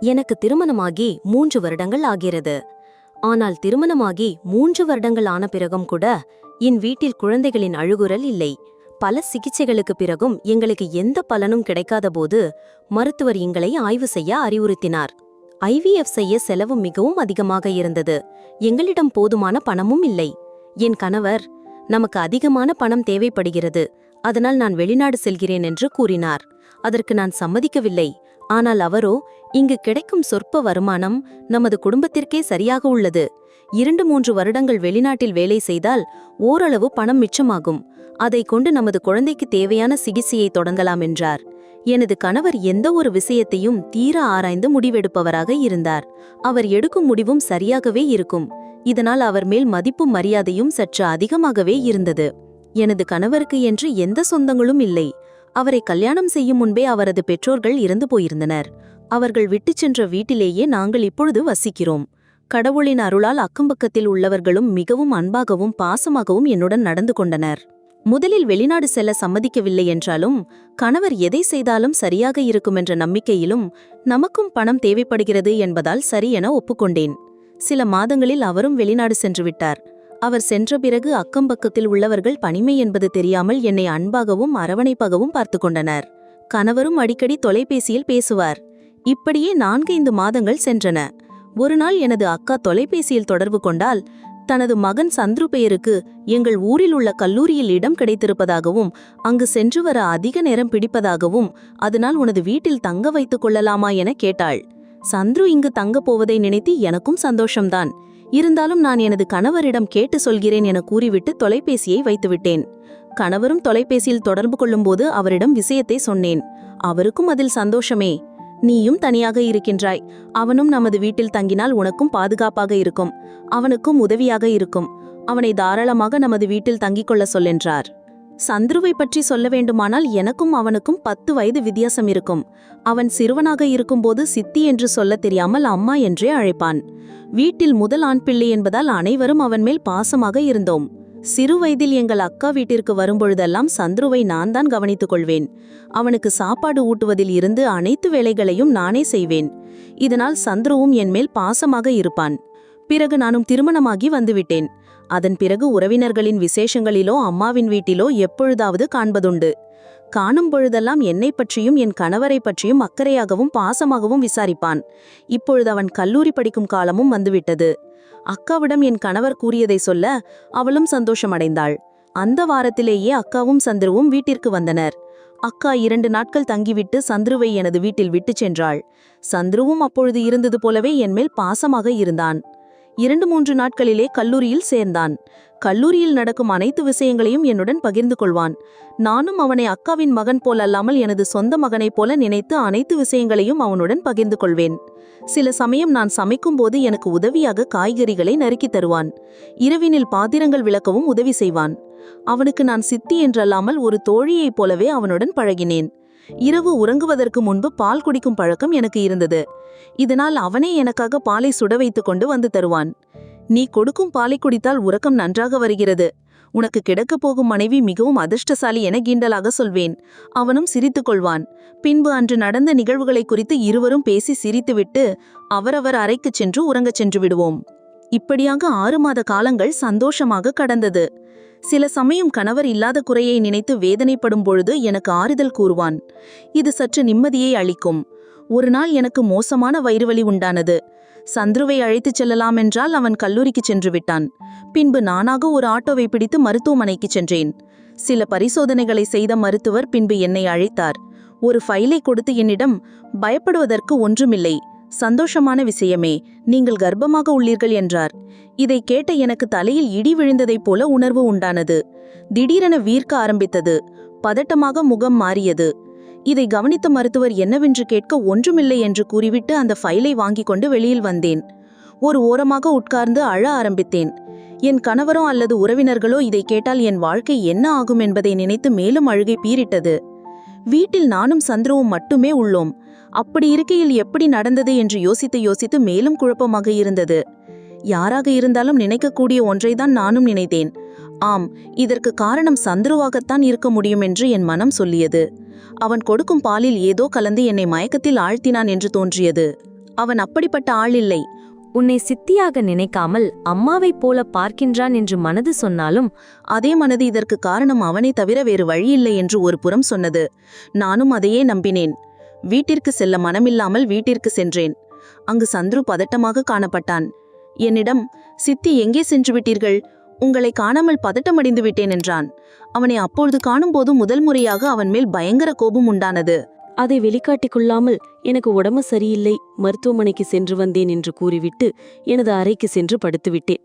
எனக்கு திருமணமாகி மூன்று வருடங்கள் ஆகிறது. ஆனால் திருமணமாகி மூன்று வருடங்கள் ஆன பிறகும் கூட என் வீட்டில் குழந்தைகளின் அழுகுரல் இல்லை. பல சிகிச்சைகளுக்கு பிறகும் எங்களுக்கு எந்த பலனும் கிடைக்காத போது மருத்துவர் எங்களை ஆய்வு செய்ய அறிவுறுத்தினார். ஐவிஎஃப் செய்ய செலவு மிகவும் அதிகமாக இருந்தது. எங்களிடம் போதுமான பணமும் இல்லை. என் கணவர் நமக்கு அதிகமான பணம் தேவைப்படுகிறது. அதனால் நான் வெளிநாடு செல்கிறேன் என்று கூறினார். அதற்கு நான் சம்மதிக்கவில்லை. ஆனால் அவரோ இங்கு கிடைக்கும் சொற்ப வருமானம் நமது குடும்பத்திற்கே சரியாக உள்ளது. இரண்டு மூன்று வருடங்கள் வெளிநாட்டில் வேலை செய்தால் ஓரளவு பணம் மிச்சமாகும். அதை கொண்டு நமது குழந்தைக்கு தேவையான சிகிச்சையை தொடங்கலாம் என்றார். எனது கணவர் எந்த ஒரு விஷயத்தையும் தீர ஆராய்ந்து முடிவெடுப்பவராக இருந்தார். அவர் எடுக்கும் முடிவும் சரியாகவே இருக்கும். இதனால் அவர் மேல் மதிப்பும் மரியாதையும் சற்று அதிகமாகவே இருந்தது. எனது கணவருக்கு என்று எந்த சொந்தங்களும் இல்லை. அவரை கல்யாணம் செய்யும் முன்பே அவரது பெற்றோர்கள் இறந்து போயிருந்தனர். அவர்கள் விட்டுச் சென்ற வீட்டிலேயே நாங்கள் இப்பொழுது வசிக்கிறோம். கடவுளின் அருளால் அக்கம்பக்கத்தில் உள்ளவர்களும் மிகவும் அன்பாகவும் பாசமாகவும் என்னுடன் நடந்து கொண்டனர். முதலில் வெளிநாடு செல்ல சம்மதிக்கவில்லை என்றாலும் கணவர் எதை செய்தாலும் சரியாக இருக்கும் என்ற நம்பிக்கையிலும் நமக்கும் பணம் தேவைப்படுகிறது என்பதால் சரி என ஒப்புக்கொண்டேன். சில மாதங்களில் அவரும் வெளிநாடு சென்று விட்டார் அவர் சென்ற பிறகு அக்கம்பக்கத்தில் உள்ளவர்கள் பணிமை என்பது தெரியாமல் என்னை அன்பாகவும் அரவணைப்பாகவும் பார்த்து கொண்டனர். கணவரும் அடிக்கடி தொலைபேசியில் பேசுவார். இப்படியே நான்கைந்து மாதங்கள் சென்றன. ஒருநாள் எனது அக்கா தொலைபேசியில் தொடர்பு கொண்டால் தனது மகன் சந்துரு பெயருக்கு எங்கள் ஊரில் உள்ள கல்லூரியில் இடம் கிடைத்திருப்பதாகவும் அங்கு சென்று வர அதிக நேரம் பிடிப்பதாகவும் அதனால் உனது வீட்டில் தங்க வைத்துக் கொள்ளலாமா என கேட்டாள். சந்துரு இங்கு தங்கப் போவதை நினைத்து எனக்கும் சந்தோஷம்தான். இருந்தாலும் நான் எனது கணவரிடம் கேட்டு சொல்கிறேன் என கூறிவிட்டு தொலைபேசியை வைத்துவிட்டேன். கணவரும் தொலைபேசியில் தொடர்பு கொள்ளும்போது அவரிடம் விஷயத்தை சொன்னேன். அவருக்கும் அதில் சந்தோஷமே. நீயும் தனியாக இருக்கின்றாய். அவனும் நமது வீட்டில் தங்கினால் உனக்கும் பாதுகாப்பாக இருக்கும். அவனுக்கும் உதவியாக இருக்கும். அவனை தாராளமாக நமது வீட்டில் தங்கிக் கொள்ள சொல்லென்றார் சந்துருவை பற்றி சொல்ல வேண்டுமானால் எனக்கும் அவனுக்கும் பத்து வயது வித்தியாசம் இருக்கும். அவன் சிறுவனாக இருக்கும்போது சித்தி என்று சொல்லத் தெரியாமல் அம்மா என்றே அழைப்பான். வீட்டில் முதல் ஆண் பிள்ளை என்பதால் அனைவரும் அவன் மேல் பாசமாக இருந்தோம். சிறு வயதில் எங்கள் அக்கா வீட்டிற்கு வரும்பொழுதெல்லாம் சந்துருவை நான் தான் கவனித்துக் கொள்வேன். அவனுக்கு சாப்பாடு ஊட்டுவதில் இருந்து அனைத்து வேலைகளையும் நானே செய்வேன். இதனால் சந்துருவும் என் மேல் பாசமாக இருப்பான். பிறகு நானும் திருமணமாகி வந்துவிட்டேன். அதன் பிறகு உறவினர்களின் விசேஷங்களிலோ அம்மாவின் வீட்டிலோ எப்பொழுதாவது காண்பதுண்டு. காணும் பொழுதெல்லாம் என்னை பற்றியும் என் கணவரை பற்றியும் அக்கறையாகவும் பாசமாகவும் விசாரிப்பான். இப்பொழுது அவன் கல்லூரி படிக்கும் காலமும் வந்துவிட்டது. அக்காவிடம் என் கணவர் கூறியதை சொல்ல அவளும் சந்தோஷமடைந்தாள். அந்த வாரத்திலேயே அக்காவும் சந்துருவும் வீட்டிற்கு வந்தனர். அக்கா இரண்டு நாட்கள் தங்கிவிட்டு சந்துருவை எனது வீட்டில் விட்டுச் சென்றாள். சந்துருவும் அப்பொழுது இருந்தது போலவே என்மேல் பாசமாக இருந்தான். இரண்டு மூன்று நாட்களிலே கல்லூரியில் சேர்ந்தான். கல்லூரியில் நடக்கும் அனைத்து விஷயங்களையும் என்னுடன் பகிர்ந்து கொள்வான். நானும் அவனை அக்காவின் மகன் போல் அல்லாமல் எனது சொந்த மகனைப் போல நினைத்து அனைத்து விஷயங்களையும் அவனுடன் பகிர்ந்து கொள்வேன். சில சமயம் நான் சமைக்கும்போது எனக்கு உதவியாக காய்கறிகளை நறுக்கித் தருவான். இரவினில் பாத்திரங்கள் விளக்கவும் உதவி செய்வான். அவனுக்கு நான் சித்தி என்றல்லாமல் ஒரு தோழியைப் போலவே அவனுடன் பழகினேன். இரவு உறங்குவதற்கு முன்பு பால் குடிக்கும் பழக்கம் எனக்கு இருந்தது. இதனால் அவனே எனக்காக பாலை சுட வைத்துக் கொண்டு வந்து தருவான். நீ கொடுக்கும் பாலை குடித்தால் உறக்கம் நன்றாக வருகிறது. உனக்கு கிடக்கப் போகும் மனைவி மிகவும் அதிர்ஷ்டசாலி என கிண்டலாக சொல்வேன். அவனும் சிரித்துக் கொள்வான் பின்பு அன்று நடந்த நிகழ்வுகளை குறித்து இருவரும் பேசி சிரித்துவிட்டு அவரவர் அறைக்குச் சென்று உறங்கச் சென்று விடுவோம். இப்படியாக ஆறு மாத காலங்கள் சந்தோஷமாக கடந்தது. சில சமயம் கணவர் இல்லாத குறையை நினைத்து வேதனைப்படும் பொழுது எனக்கு ஆறுதல் கூறுவான். இது சற்று நிம்மதியை அளிக்கும். ஒரு நாள் எனக்கு மோசமான வயிறுவலி உண்டானது. சந்துருவை அழைத்துச் செல்லலாம் என்றால் அவன் கல்லூரிக்கு சென்று விட்டான். பின்பு நானாக ஒரு ஆட்டோவை பிடித்து மருத்துவமனைக்கு சென்றேன். சில பரிசோதனைகளை செய்த மருத்துவர் பின்பு என்னை அழைத்தார். ஒரு ஃபைலை கொடுத்து என்னிடம் பயப்படுவதற்கு ஒன்றுமில்லை. சந்தோஷமான விஷயமே. நீங்கள் கர்ப்பமாக உள்ளீர்கள் என்றார். இதை கேட்ட எனக்கு தலையில் இடி விழுந்ததைப் போல உணர்வு உண்டானது. திடீரென வீர்க்க ஆரம்பித்தது. பதட்டமாக முகம் மாறியது. இதை கவனித்த மருத்துவர் என்னவென்று கேட்க ஒன்றுமில்லை என்று கூறிவிட்டு அந்த ஃபைலை வாங்கிக் கொண்டு வெளியில் வந்தேன். ஒரு ஓரமாக உட்கார்ந்து அழ ஆரம்பித்தேன். என் கணவரோ அல்லது உறவினர்களோ இதை கேட்டால் என் வாழ்க்கை என்ன ஆகும் என்பதை நினைத்து மேலும் அழுகை பீரிட்டது வீட்டில் நானும் சந்திரவும் மட்டுமே உள்ளோம். அப்படி இருக்கையில் எப்படி நடந்தது என்று யோசித்து யோசித்து மேலும் குழப்பமாக இருந்தது. யாராக இருந்தாலும் நினைக்கக்கூடிய ஒன்றைதான் நானும் நினைத்தேன். ஆம் இதற்கு காரணம் சந்துருவாகத்தான் இருக்க முடியும் என்று என் மனம் சொல்லியது. அவன் கொடுக்கும் பாலில் ஏதோ கலந்து என்னை மயக்கத்தில் ஆழ்த்தினான் என்று தோன்றியது. அவன் அப்படிப்பட்ட ஆள் இல்லை. உன்னை சித்தியாக நினைக்காமல் அம்மாவைப் போல பார்க்கின்றான் என்று மனது சொன்னாலும் அதே மனது இதற்கு காரணம் அவனை தவிர வேறு வழியில்லை என்று ஒரு புறம் சொன்னது. நானும் அதையே நம்பினேன். வீட்டிற்கு செல்ல மனமில்லாமல் வீட்டிற்கு சென்றேன். அங்கு சந்துரு பதட்டமாக காணப்பட்டான். என்னிடம் சித்தி எங்கே சென்று விட்டீர்கள்? உங்களை காணாமல் பதட்டமடைந்து விட்டேன் என்றான். அவனை அப்பொழுது காணும்போது முதல் முறையாக அவன் மேல் பயங்கர கோபம் உண்டானது. அதை வெளிக்காட்டிக் கொள்ளாமல் எனக்கு உடம்பு சரியில்லை மருத்துவமனைக்கு சென்று வந்தேன் என்று கூறிவிட்டு எனது அறைக்கு சென்று படுத்துவிட்டேன்.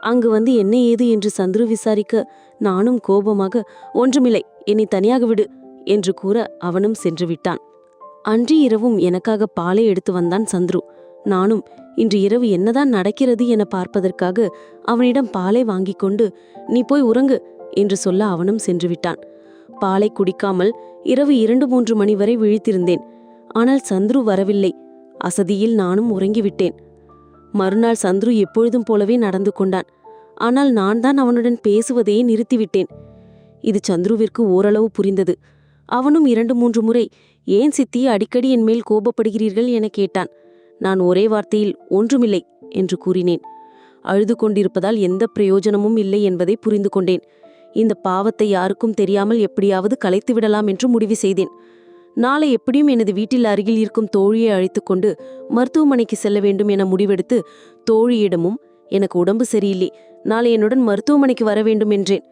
அங்கு வந்து என்ன ஏது என்று சந்துரு விசாரிக்க நானும் கோபமாக ஒன்றுமில்லை என்னை தனியாக விடு என்று கூற அவனும் சென்று விட்டான். அன்று இரவும் எனக்காக பாலை எடுத்து வந்தான் சந்துரு. நானும் இன்று இரவு என்னதான் நடக்கிறது என பார்ப்பதற்காக அவனிடம் பாலை வாங்கிக் கொண்டு நீ போய் உறங்கு என்று சொல்ல அவனும் சென்று விட்டான். பாலை குடிக்காமல் இரவு இரண்டு மூன்று மணி வரை விழித்திருந்தேன். ஆனால் சந்துரு வரவில்லை. அசதியில் நானும் உறங்கிவிட்டேன் மறுநாள் சந்துரு எப்பொழுதும் போலவே நடந்து கொண்டான். ஆனால் நான் தான் அவனுடன் பேசுவதையே நிறுத்திவிட்டேன் இது சந்துருவிற்கு ஓரளவு புரிந்தது. அவனும் இரண்டு மூன்று முறை ஏன் சித்தி அடிக்கடி என் மேல் கோபப்படுகிறீர்கள் என கேட்டான். நான் ஒரே வார்த்தையில் ஒன்றுமில்லை என்று கூறினேன். அழுது கொண்டிருப்பதால் எந்த பிரயோஜனமும் இல்லை என்பதை புரிந்து கொண்டேன். இந்த பாவத்தை யாருக்கும் தெரியாமல் எப்படியாவது கலைத்து விடலாம் என்று முடிவு செய்தேன். நாளை எப்படியும் எனது வீட்டில் அருகில் இருக்கும் தோழியை அழைத்துக்கொண்டு மருத்துவமனைக்கு செல்ல வேண்டும் என முடிவெடுத்து தோழியிடமும் எனக்கு உடம்பு சரியில்லை. நாளை என்னுடன் மருத்துவமனைக்கு வர வேண்டும் என்றேன்.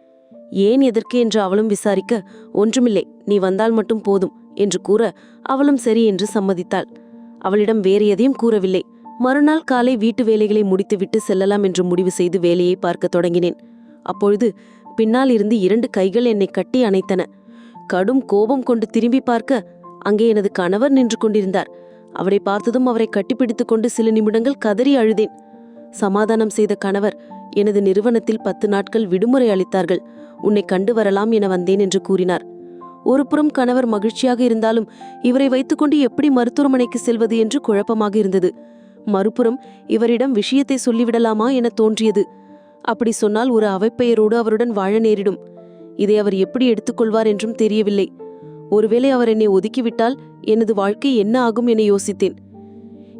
ஏன் எதற்கு என்று அவளும் விசாரிக்க ஒன்றுமில்லை நீ வந்தால் மட்டும் போதும் என்று கூற அவளும் சரி என்று சம்மதித்தாள். அவளிடம் வேறு எதையும் கூறவில்லை. மறுநாள் காலை வீட்டு வேலைகளை முடித்துவிட்டு செல்லலாம் என்று முடிவு செய்து வேலையை பார்க்கத் தொடங்கினேன். அப்பொழுது பின்னால் இருந்து இரண்டு கைகள் என்னை கட்டி அணைத்தன. கடும் கோபம் கொண்டு திரும்பி பார்க்க அங்கே எனது கணவர் நின்று கொண்டிருந்தார். அவரை பார்த்ததும் அவரை கட்டிப்பிடித்துக் கொண்டு சில நிமிடங்கள் கதறி அழுதேன். சமாதானம் செய்த கணவர் எனது நிறுவனத்தில் பத்து நாட்கள் விடுமுறை அளித்தார்கள். உன்னை கண்டு வரலாம் என வந்தேன் என்று கூறினார். ஒருபுறம் கணவர் மகிழ்ச்சியாக இருந்தாலும் இவரை வைத்துக்கொண்டு எப்படி மருத்துவமனைக்கு செல்வது என்று குழப்பமாக இருந்தது. மறுபுறம் இவரிடம் விஷயத்தை சொல்லிவிடலாமா என தோன்றியது. அப்படி சொன்னால் ஒரு அவைப்பெயரோடு அவருடன் வாழ நேரிடும். இதை அவர் எப்படி எடுத்துக்கொள்வார் என்றும் தெரியவில்லை. ஒருவேளை அவர் என்னை ஒதுக்கிவிட்டால் எனது வாழ்க்கை என்ன ஆகும் என யோசித்தேன்.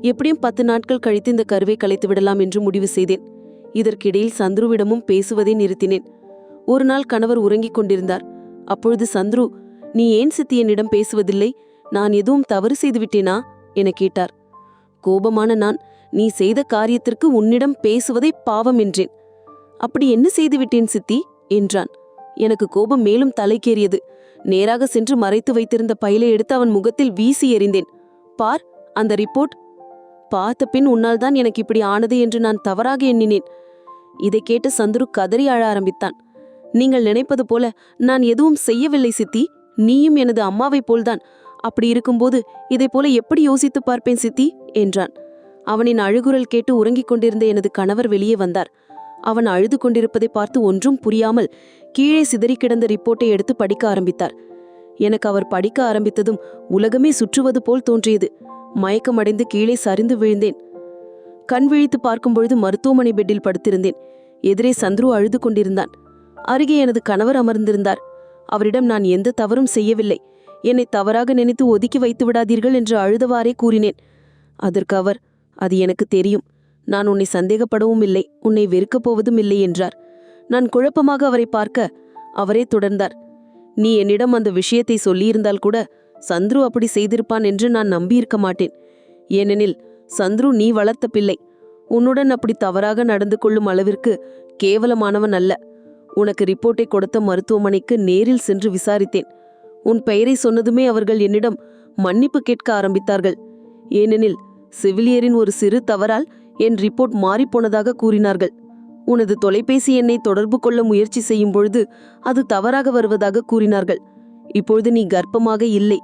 எப்படியும் பத்து நாட்கள் கழித்து இந்த கருவை கலைத்து விடலாம் என்று முடிவு செய்தேன். இதற்கிடையில் சந்துருவிடமும் பேசுவதை நிறுத்தினேன். ஒரு நாள் கணவர் உறங்கிக் கொண்டிருந்தார். அப்பொழுது சந்துரு நீ ஏன் சித்தி என்னிடம் பேசுவதில்லை? நான் எதுவும் தவறு செய்துவிட்டேனா என கேட்டார். கோபமான நான் நீ செய்த காரியத்திற்கு உன்னிடம் பேசுவதை பாவம் என்றேன். அப்படி என்ன செய்துவிட்டேன் சித்தி? என்றான். எனக்கு கோபம் மேலும் தலைக்கேறியது. நேராக சென்று மறைத்து வைத்திருந்த பைலை எடுத்து அவன் முகத்தில் வீசி எறிந்தேன். பார் அந்த ரிப்போர்ட். பார்த்த பின் உன்னால் தான் எனக்கு இப்படி ஆனது என்று நான் தவறாக எண்ணினேன். இதை கேட்டு சந்துரு கதறி அழ ஆரம்பித்தான். நீங்கள் நினைப்பது போல நான் எதுவும் செய்யவில்லை சித்தி. நீயும் எனது அம்மாவைப் போல்தான். அப்படி இருக்கும்போது இதைப் போல எப்படி யோசித்து பார்ப்பேன் சித்தி? என்றான். அவனின் அழுகுரல் கேட்டு உறங்கிக் கொண்டிருந்த எனது கணவர் வெளியே வந்தார். அவன் அழுது கொண்டிருப்பதை பார்த்து ஒன்றும் புரியாமல் கீழே சிதறி கிடந்த ரிப்போர்ட்டை எடுத்து படிக்க ஆரம்பித்தார். எனக்கு அவர் படிக்க ஆரம்பித்ததும் உலகமே சுற்றுவது போல் தோன்றியது. மயக்கமடைந்து கீழே சரிந்து விழுந்தேன். கண் விழித்து பார்க்கும்பொழுது மருத்துவமனை பெட்டில் படுத்திருந்தேன். எதிரே சந்துரு அழுது கொண்டிருந்தான். அருகே எனது கணவர் அமர்ந்திருந்தார். அவரிடம் நான் எந்த தவறும் செய்யவில்லை. என்னை தவறாக நினைத்து ஒதுக்கி வைத்து விடாதீர்கள் என்று அழுதவாறே கூறினேன். அதற்கு அவர் அது எனக்கு தெரியும். நான் உன்னை சந்தேகப்படவும் இல்லை. உன்னை வெறுக்கப் போவதும் இல்லை என்றார். நான் குழப்பமாக அவரை பார்க்க அவரே தொடர்ந்தார். நீ என்னிடம் அந்த விஷயத்தை சொல்லியிருந்தால் கூட சந்துரு அப்படி செய்திருப்பான் என்று நான் நம்பியிருக்க மாட்டேன். ஏனெனில் சந்துரு நீ வளர்த்த பிள்ளை. உன்னுடன் அப்படி தவறாக நடந்து கொள்ளும் அளவிற்கு கேவலமானவன் அல்ல. உனக்கு ரிப்போர்ட்டை கொடுத்த மருத்துவமனைக்கு நேரில் சென்று விசாரித்தேன். உன் பெயரை சொன்னதுமே அவர்கள் என்னிடம் மன்னிப்பு கேட்க ஆரம்பித்தார்கள். ஏனெனில் செவிலியரின் ஒரு சிறு தவறால் என் ரிப்போர்ட் மாறிப்போனதாக கூறினார்கள். உனது தொலைபேசி எண்ணை தொடர்பு கொள்ள முயற்சி செய்யும் பொழுது அது தவறாக வருவதாக கூறினார்கள். இப்பொழுது நீ கர்ப்பமாக இல்லை.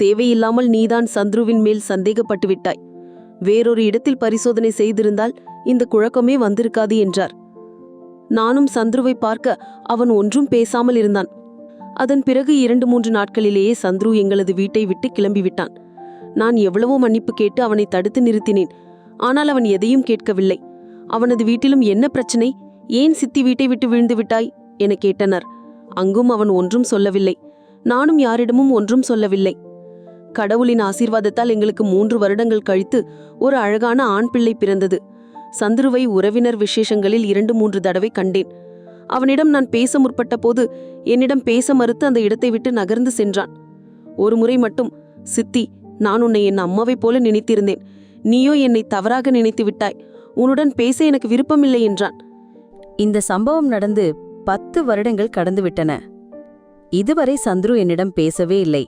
தேவையில்லாமல் நீதான் சந்துருவின் மேல் சந்தேகப்பட்டு விட்டாய் வேறொரு இடத்தில் பரிசோதனை செய்திருந்தால் இந்த குழப்பமே வந்திருக்காது என்றார். நானும் சந்துருவை பார்க்க அவன் ஒன்றும் பேசாமல் இருந்தான். அதன் பிறகு இரண்டு மூன்று நாட்களிலேயே சந்துரு எங்களது வீட்டை விட்டு கிளம்பிவிட்டான். நான் எவ்வளவோ மன்னிப்பு கேட்டு அவனை தடுத்து நிறுத்தினேன். ஆனால் அவன் எதையும் கேட்கவில்லை. அவனது வீட்டிலும் என்ன பிரச்சனை? ஏன் சித்தி வீட்டை விட்டு விழுந்து விட்டாய்? என கேட்டனர். அங்கும் அவன் ஒன்றும் சொல்லவில்லை. நானும் யாரிடமும் ஒன்றும் சொல்லவில்லை. கடவுளின் ஆசீர்வாதத்தால் எங்களுக்கு மூன்று வருடங்கள் கழித்து ஒரு அழகான ஆண் பிள்ளை பிறந்தது. சந்துருவை உறவினர் விசேஷங்களில் இரண்டு மூன்று தடவை கண்டேன். அவனிடம் நான் பேச முற்பட்ட போது என்னிடம் பேச மறுத்து அந்த இடத்தை விட்டு நகர்ந்து சென்றான். ஒரு முறை மட்டும் சித்தி நான் உன்னை என் அம்மாவைப் போல நினைத்திருந்தேன். நீயோ என்னை தவறாக நினைத்து விட்டாய். உன்னுடன் பேச எனக்கு விருப்பமில்லை என்றான். இந்த சம்பவம் நடந்து பத்து வருடங்கள் கடந்துவிட்டன. இதுவரை சந்துரு என்னிடம் பேசவே இல்லை.